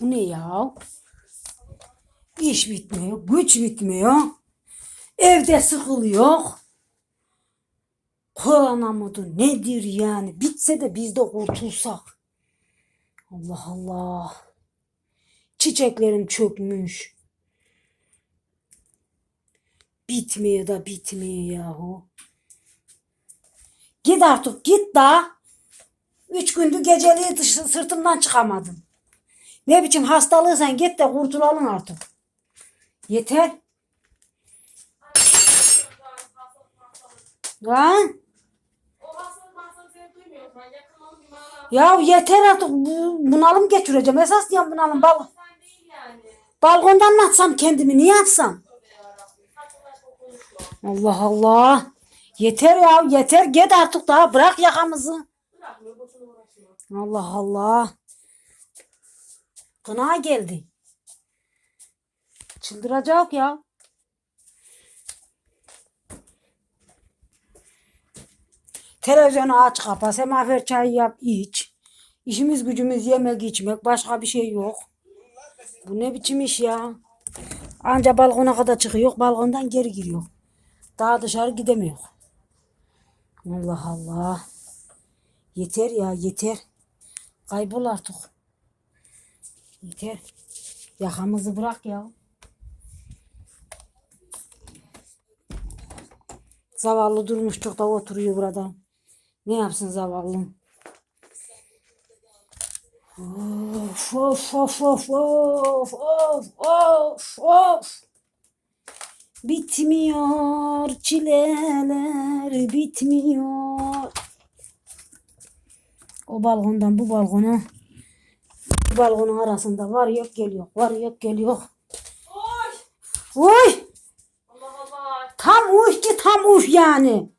Bu ne ya? İş bitmiyor, güç bitmiyor. Evde sıkılıyor. Korona mıdır nedir yani? Bitse de biz de kurtulsak. Allah Allah. Çiçeklerim çökmüş. Bitmiyor da bitmiyor yahu. Git artık git da. Üç gündür geceliği sırtımdan çıkamadım. Ne biçim hastalığıysan git de kurtulalım artık. Yeter. Lan. Ya yeter artık. Bu, bunalım geçireceğim. Esas diyorum bunalım. Bal Sen yani. balkondan mı atsam kendimi? Niye atsam? Allah Allah. Yeter ya yeter. Git artık daha. Bırak yakamızı. Allah Allah. Kına geldi. Çıldıracak ya. Televizyonu aç kapa, semaver çayı yap iç. İşimiz gücümüz yemek içmek, başka bir şey yok. Bu ne biçim iş ya? Anca balkona kadar çıkıyor, balkondan geri giriyor. Daha dışarı gidemiyor. Allah Allah. Yeter ya yeter. Kaybol artık. Yeter. Yakamızı bırak ya. Zavallı durmuşçuk da oturuyor burada. Ne yapsın zavallım? Of of of of of of of of. Bitmiyor çileler bitmiyor. O balkondan bu balkona balkonun arasında var yok geliyor var yok geliyor. Oy! Uy Allah Allah. tam uy ki tam uy yani.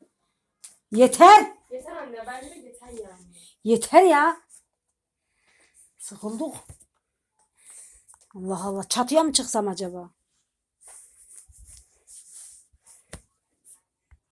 Yeter. Yeter anne. Bence de yeter yani. Yeter ya. Sıkıldık. Allah Allah çatıya mı çıksam acaba?